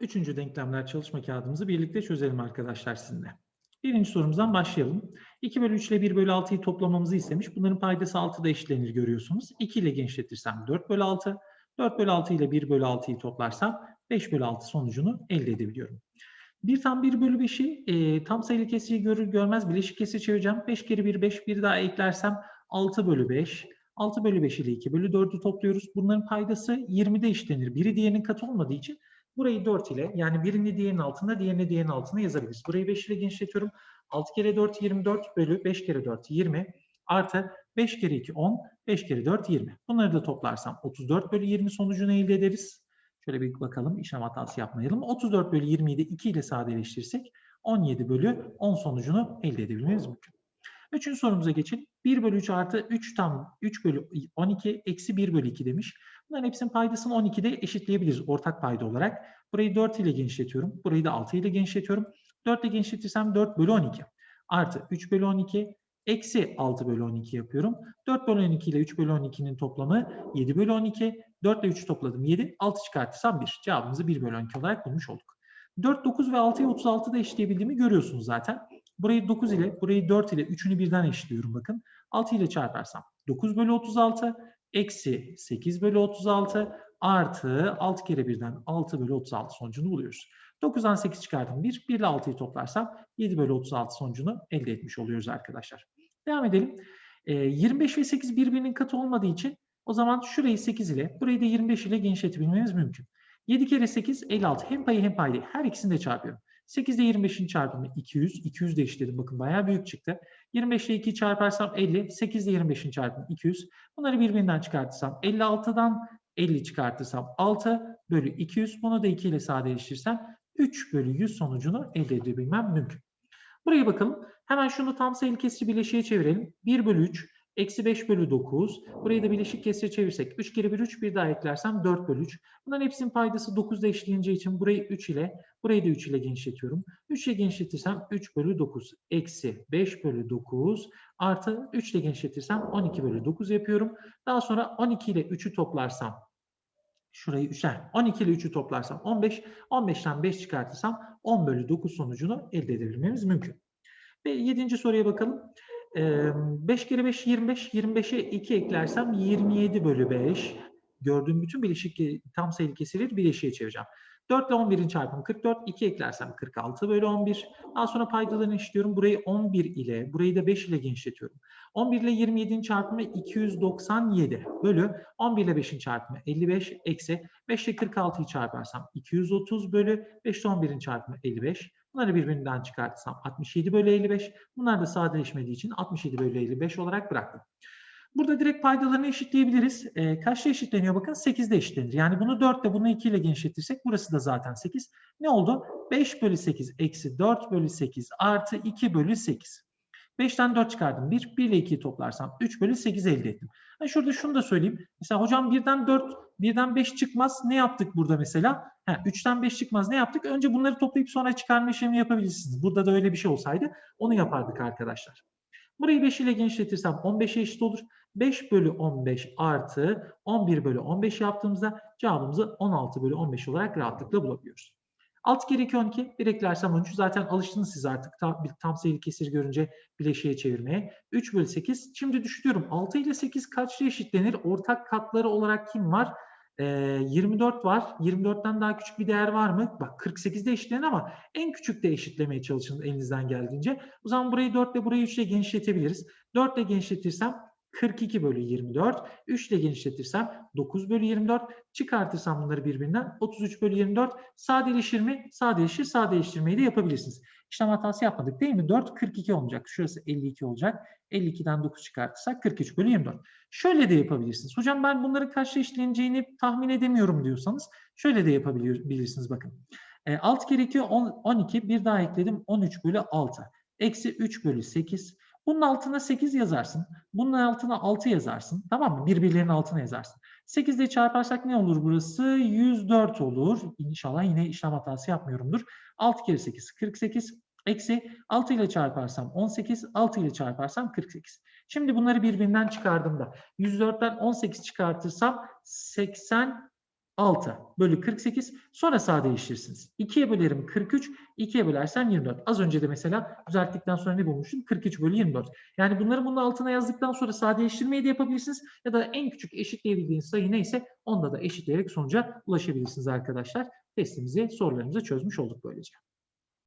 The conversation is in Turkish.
Üçüncü denklemler çalışma kağıdımızı birlikte çözelim arkadaşlar sizinle. Birinci sorumuzdan başlayalım. 2 bölü 3 ile 1 bölü 6'yı toplamamızı istemiş. Bunların paydası 6'da eşitlenir görüyorsunuz. 2 ile genişletirsem 4 bölü 6. 4 bölü 6 ile 1 bölü 6'yı toplarsam 5 bölü 6 sonucunu elde edebiliyorum. Bir tam 1 bölü 5'i e, tam sayılı kesiri görür görmez bileşik kesir çevireceğim. 5 kere 1 5 bir daha eklersem 6 bölü 5. 6 bölü 5 ile 2 bölü 4'ü topluyoruz. Bunların paydası 20'de eşitlenir. Biri diğerinin katı olmadığı için burayı 4 ile yani birini diğerinin altında diğerini diğerinin altına yazabiliriz. Burayı 5 ile genişletiyorum. 6 kere 4 24 bölü 5 kere 4 20 artı 5 kere 2 10 5 kere 4 20. Bunları da toplarsam 34 bölü 20 sonucunu elde ederiz. Şöyle bir bakalım işlem hatası yapmayalım. 34 bölü 20'yi de 2 ile sadeleştirirsek 17 bölü 10 sonucunu elde edebilmemiz mümkün. Üçüncü sorumuza geçelim. 1 bölü 3 artı 3 tam 3 bölü 12 eksi 1 bölü 2 demiş. Bunların hepsinin paydasını 12'de eşitleyebiliriz ortak payda olarak. Burayı 4 ile genişletiyorum. Burayı da 6 ile genişletiyorum. 4 ile genişletirsem 4 bölü 12 artı 3 bölü 12 eksi 6 bölü 12 yapıyorum. 4 bölü 12 ile 3 bölü 12'nin toplamı 7 bölü 12. 4 ile 3'ü topladım 7. 6 çıkartırsam 1. Cevabımızı 1 bölü 12 olarak bulmuş olduk. 4, 9 ve 6'yı 36'da eşitleyebildiğimi görüyorsunuz zaten. Burayı 9 ile, burayı 4 ile, 3'ünü birden eşitliyorum bakın. 6 ile çarparsam 9 bölü 36 eksi 8 bölü 36 artı 6 kere birden 6 bölü 36 sonucunu buluyoruz. 9'dan 8 çıkardım 1. 1 ile 6'yı toplarsam 7 bölü 36 sonucunu elde etmiş oluyoruz arkadaşlar. Devam edelim. E, 25 ve 8 birbirinin katı olmadığı için o zaman şurayı 8 ile, burayı da 25 ile genişletebilmemiz mümkün. 7 kere 8 56. Hem payı hem paydayı. Her ikisini de çarpıyorum. 8 ile 25'in çarpımı 200. 200 de eşitledim. Bakın bayağı büyük çıktı. 25 ile 2'yi çarparsam 50. 8 ile 25'in çarpımı 200. Bunları birbirinden çıkartırsam 56'dan 50 çıkartırsam 6 bölü 200. Bunu da 2 ile sadeleştirirsem 3 bölü 100 sonucunu elde edebilmem mümkün. Buraya bakalım. Hemen şunu tam sayılı kesri bileşiğe çevirelim. 1 bölü 3 Eksi 5 bölü 9. Burayı da bileşik kesire çevirsek 3 kere 1 3 bir daha eklersem 4 bölü 3. Bunların hepsinin paydası 9'da eşleyince için burayı 3 ile burayı da 3 ile genişletiyorum. 3 ile genişletirsem 3 bölü 9 eksi 5 bölü 9 artı 3 ile genişletirsem 12 bölü 9 yapıyorum. Daha sonra 12 ile 3'ü toplarsam şurayı 3'er 12 ile 3'ü toplarsam 15 15'ten 5 çıkartırsam 10 bölü 9 sonucunu elde edebilmemiz mümkün. Ve 7. soruya bakalım. 5 kere 5 25. 25'e 2 eklersem 27 bölü 5. Gördüğüm bütün bileşik tam sayılı kesirleri bileşiğe çevireceğim. 4 ile 11'in çarpımı 44. 2 eklersem 46 bölü 11. Daha sonra paydalarını işliyorum. Burayı 11 ile, burayı da 5 ile genişletiyorum. 11 ile 27'in çarpımı 297 bölü 11 ile 5'in çarpımı 55 eksi 5 ile 46'yı çarparsam 230 bölü 5 ile 11'in çarpımı 55. Bunları birbirinden çıkartırsam 67 bölü 55. Bunlar da sadeleşmediği için 67 bölü 55 olarak bıraktım. Burada direkt paydalarını eşitleyebiliriz. E, kaçta eşitleniyor bakın? 8'de eşitlenir. Yani bunu 4 ile bunu 2 ile genişletirsek burası da zaten 8. Ne oldu? 5 bölü 8 eksi 4 bölü 8 artı 2 bölü 8. 5'ten 4 çıkardım. 1, 1 ile 2'yi toplarsam 3 bölü 8 elde ettim. Yani şurada şunu da söyleyeyim. Mesela hocam 1'den 4, 1'den 5 çıkmaz. Ne yaptık burada mesela? Ha, 3'ten 5 çıkmaz. Ne yaptık? Önce bunları toplayıp sonra çıkarma işlemi yapabilirsiniz. Burada da öyle bir şey olsaydı onu yapardık arkadaşlar. Burayı 5 ile genişletirsem 15'e eşit olur. 5 bölü 15 artı 11 bölü 15 yaptığımızda cevabımızı 16 bölü 15 olarak rahatlıkla bulabiliyoruz. 6 kere 2 12 bir eklersem 13 zaten alıştınız siz artık tam, tam sayılı kesir görünce bileşiğe çevirmeye. 3 bölü 8 şimdi düşünüyorum 6 ile 8 kaçta eşitlenir? Ortak katları olarak kim var? Ee, 24 var. 24'ten daha küçük bir değer var mı? Bak 48'de eşitlenir ama en küçük de eşitlemeye çalışın elinizden geldiğince. O zaman burayı 4 ile burayı 3 ile genişletebiliriz. 4 ile genişletirsem 42 bölü 24. 3 ile genişletirsem 9 bölü 24. Çıkartırsam bunları birbirinden 33 bölü 24. Sadeleşir mi? Sadeleşir. Sadeleştirmeyi de yapabilirsiniz. İşlem hatası yapmadık değil mi? 4 42 olacak. Şurası 52 olacak. 52'den 9 çıkartırsak 43 bölü 24. Şöyle de yapabilirsiniz. Hocam ben bunların kaçta eşleneceğini tahmin edemiyorum diyorsanız şöyle de yapabilirsiniz bakın. 6 kere 2 12 bir daha ekledim 13 bölü 6. Eksi 3 bölü 8. Bunun altına 8 yazarsın. Bunun altına 6 yazarsın. Tamam mı? Birbirlerinin altına yazarsın. 8 ile çarparsak ne olur burası? 104 olur. İnşallah yine işlem hatası yapmıyorumdur. 6 kere 8 48. Eksi 6 ile çarparsam 18, 6 ile çarparsam 48. Şimdi bunları birbirinden çıkardığımda 104'ten 18 çıkartırsam 86 6 bölü 48. Sonra sadeleştirirsiniz. 2'ye bölerim 43. 2'ye bölersem 24. Az önce de mesela düzelttikten sonra ne bulmuştum? 43 bölü 24. Yani bunları bunun altına yazdıktan sonra sadeleştirmeyi de yapabilirsiniz. Ya da en küçük eşitleyebildiğiniz sayı neyse onda da eşitleyerek sonuca ulaşabilirsiniz arkadaşlar. Testimizi, sorularımızı çözmüş olduk böylece.